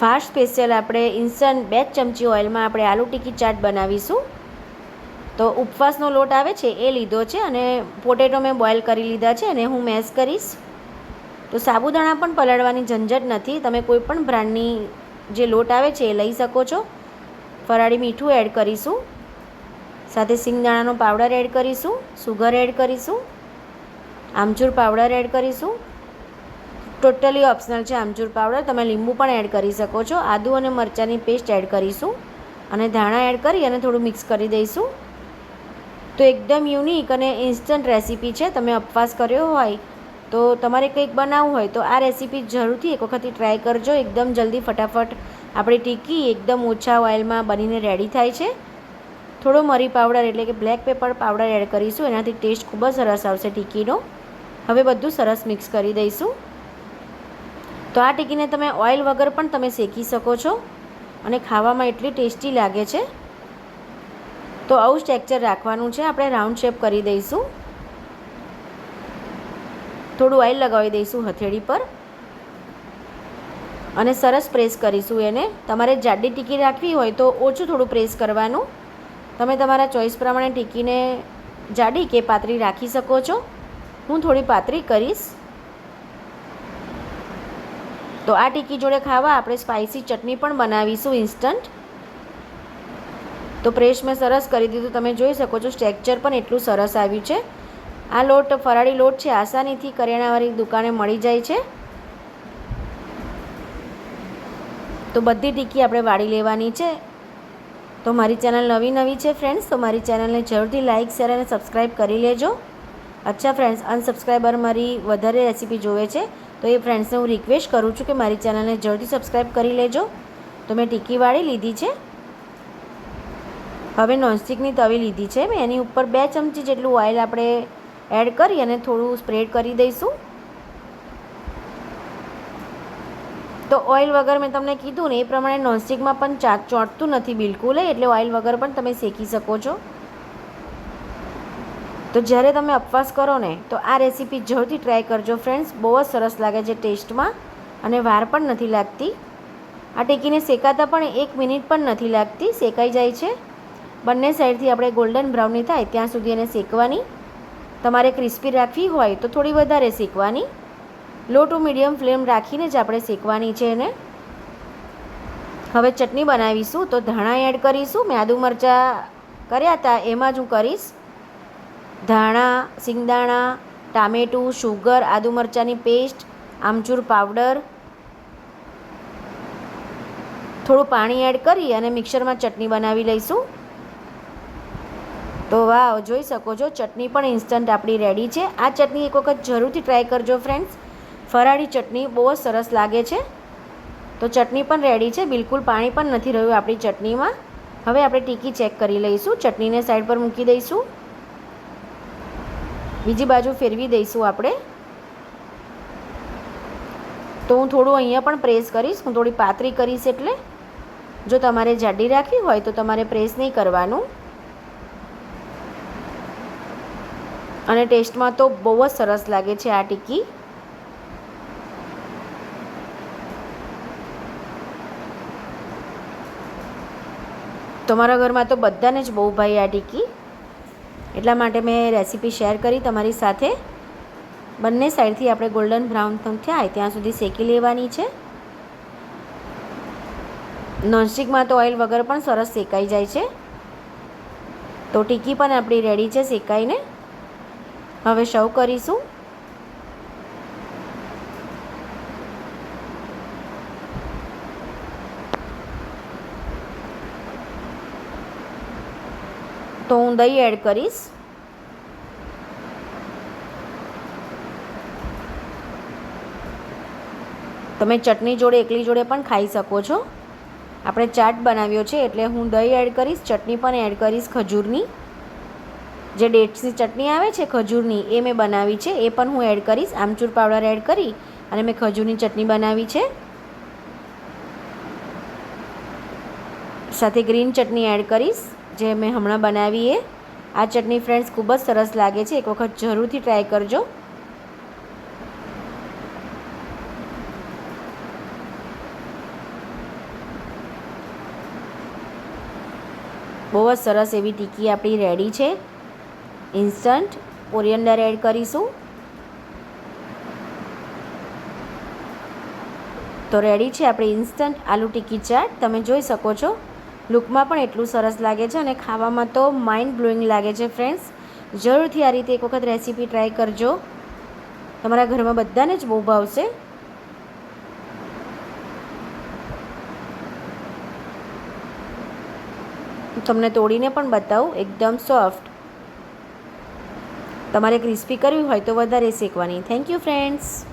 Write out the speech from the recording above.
Fast special આપણે instant બે ચમચી ઓઇલમાં આપણે આલુ ટીકી ચાટ બનાવીશું. તો ઉપવાસનો લોટ આવે છે, એ લીધો છે અને પોટેટો મેં બોઇલ કરી લીધા છે અને હું મેશ કરીશ. તો સાબુદાણા પણ પલાળવાની ઝંઝટ નથી, તમે કોઈ પણ બ્રાન્ડની જે લોટ આવે છે એ લઈ શકો છો. ફરાળી મીઠું એડ કરીશું. સાથે સિંગદાણાનો પાવડર એડ કરીશું, સુગર એડ કરીશું. આમચૂર પાવડર એડ કરીશું. ટોટલી ઓપ્શનલ છે, આમચૂર પાવડર. તમે લીંબુ પણ એડ કરી શકો છો. આદુ અને મરચાંની પેસ્ટ એડ કરીશું. અને ધાણા એડ કરી અને થોડું મિક્સ કરી દઈશું. તો એકદમ યુનિક અને ઇન્સ્ટન્ટ રેસીપી છે. તમે ઉપવાસ કર્યો હોય તો તમારે કંઈક બનાવવું હોય તો આ રેસીપી જરૂરથી એક વખત ટ્રાય કરજો. એકદમ જલ્દી ફટાફટ આપણી ટીકી એકદમ ઓછા ઓઇલમાં બનીને રેડી થાય છે. થોડો મરી પાવડર એટલે કે બ્લેક પેપર પાવડર એડ કરીશું. એનાથી ટેસ્ટ ખૂબ જ સરસ આવશે ટીકીનો. હવે બધું સરસ મિક્સ કરી દઈશું. તો આ ટીકીને તમે ઓઇલ વગર પણ તમે શેકી શકો છો અને ખાવામાં એટલી ટેસ્ટી લાગે છે. તો આવું ટેક્ચર રાખવાનું છે. આપણે રાઉન્ડ શેપ કરી દઈશું. થોડું ઓઇલ લગાવી દઈશું હથેળી પર. અને સરસ પ્રેસ કરીશું એને. તમારે જાડી ટીકી રાખવી હોય તો ઓછું થોડું પ્રેસ કરવાનું. તમે તમારા ચોઈસ પ્રમાણે ટીકીને જાડી કે પાતળી રાખી શકો છો. હું થોડી પાતળી કરીશ. તો આ ટીકી જોડે ખાવા આપણે સ્પાઇસી ચટણી પણ બનાવીશું ઇન્સ્ટન્ટ તો પ્રેસ મેં સરસ કરી દીધું. તમે જોઈ શકો છો સ્ટ્રેક્ચર પણ એટલું સરસ આવ્યું છે. આ લોટ, ફરાળી લોટ છે, આસાનીથી કરિયાણાવાળી દુકાને મળી જાય છે. તો બધી ટીકી આપણે વાળી લેવાની છે. તો મારી ચેનલ નવી નવી છે ફ્રેન્ડ્સ તો મારી ચેનલને જરૂરથી લાઇક શેર અને સબસ્ક્રાઈબ કરી લેજો. અચ્છા ફ્રેન્ડ્સ અનસબસ્ક્રાઈબર મારી વધારે રેસીપી જોવે છે. તો એ ફ્રેન્ડ્સને હું રિક્વેસ્ટ કરું છું કે મારી ચેનલને જલ્દી સબસ્ક્રાઈબ કરી લેજો. તો મેં ટીકી વાળી લીધી છે. હવે નોનસ્ટિકની તવી લીધી છે. મેં એની ઉપર બે ચમચી જેટલું ઓઇલ આપણે એડ કરી અને થોડું સ્પ્રેડ કરી દઈશું. તો ઓઇલ વગર મેં તમને કીધું ને એ પ્રમાણે નોનસ્ટિકમાં પણ ચા ચોંટતું નથી બિલકુલ, એટલે ઓઇલ વગર પણ તમે શેકી શકો છો. તો જ્યારે તમે અપવાસ કરો ને, તો આ રેસીપી જરૂરથી ટ્રાય કરજો ફ્રેન્ડ્સ બહુ જ સરસ લાગે છે ટેસ્ટમાં અને વાર પણ નથી લાગતી. આ ટેકીને શેકાતા પણ એક મિનિટ પણ નથી લાગતી, શેકાઈ જાય છે. બંને સાઈડથી આપણે ગોલ્ડન બ્રાઉની થાય ત્યાં સુધી એને શેકવાની. તમારે ક્રિસ્પી રાખવી હોય તો થોડી વધારે શેકવાની. લો ટુ મીડિયમ ફ્લેમ રાખીને જ આપણે શેકવાની છે એને. હવે ચટણી બનાવીશું તો ધાણા એડ કરીશું મેં આદુ મરચાં કર્યા હતા એમાં જ હું કરીશ. ધાણા, સિંગદાણા, ટામેટું શુગર આદુ મરચાંની પેસ્ટ, આમચૂર પાવડર, થોડું પાણી એડ કરી અને મિક્સરમાં ચટણી બનાવી લઈશું. તો વાવ, જોઈ શકો છો, ચટણી પણ ઇન્સ્ટન્ટ આપણી રેડી છે. આ ચટણી એક વખત જરૂરથી ટ્રાય કરજો ફ્રેન્ડ્સ ફરાળી ચટણી બહુ જ સરસ લાગે છે. તો ચટણી પણ રેડી છે. બિલકુલ પાણી પણ નથી રહ્યું આપણી ચટણીમાં. હવે આપણે ટીકી ચેક કરી લઈશું. ચટણીને સાઈડ પર મૂકી દઈશું. બીજી બાજુ ફેરવી દઈશું આપણે. તો હું થોડું અહીંયા પણ પ્રેસ કરીશ, હું થોડી પાતળી કરીશ એટલે. જો તમારે જાડી રાખવી હોય તો તમારે પ્રેસ નહીં કરવાનું. અને ટેસ્ટમાં તો બહુ જ સરસ લાગે છે આ ટીકી તમારા ઘરમાં તો બધાને જ બહુ ભાઈ આ ટીકી એટલા માટે મેં રેસીપી શેર કરી તમારી સાથે. બંને સાઈડથી આપણે ગોલ્ડન બ્રાઉન થાય, ત્યાં સુધી શેકી લેવાની છે. નોનસ્ટિકમાં તો ઓઇલ વગર પણ સરસ શેકાઈ જાય છે. તો ટીકી પણ આપણી રેડી છે શેકાઈને. હવે સર્વ કરીશું. તો હું દહીં એડ કરીશ. તમે ચટણી જોડે એકલી જોડે પણ ખાઈ શકો છો. આપણે ચાટ બનાવ્યો છે એટલે હું દહીં એડ કરીશ, ચટણી પણ એડ કરીશ ખજૂરની. જે ડેટ્સની ચટણી આવે છે ખજૂરની, એ મેં બનાવી છે, એ પણ હું એડ કરીશ. આમચૂર પાવડર એડ કરી અને મેં ખજૂરની ચટણી બનાવી છે. સાથે ગ્રીન ચટણી એડ કરીશ, જે મેં હમણાં બનાવી એ. આ ચટણી ફ્રેન્ડ્સ ખૂબ જ સરસ લાગે છે. એક વખત જરૂરથી ટ્રાય કરજો. બહુ જ સરસ એવી ટીકી આપણી રેડી છે. ઇન્સ્ટન્ટ કોરિયન્ડર એડ કરીશું. તો રેડી છે આપણી ઇન્સ્ટન્ટ આલુ ટિક્કી ચાટ. તમે જોઈ શકો છો. લુકમાં પણ એટલું સરસ લાગે છે અને ખાવામાં તો માઇન્ડ બ્લોઈંગ લાગે છે ફ્રેન્ડ્સ જરૂરથી આ રીતે એક વખત રેસીપી ટ્રાય કરજો. તમારા ઘરમાં બધાને જ બહુ ભાવશે. તમને તોડીને પણ બતાવું, એકદમ સોફ્ટ. તમારે ક્રિસ્પી કરવી હોય તો વધારે શેકવાની. Thank you friends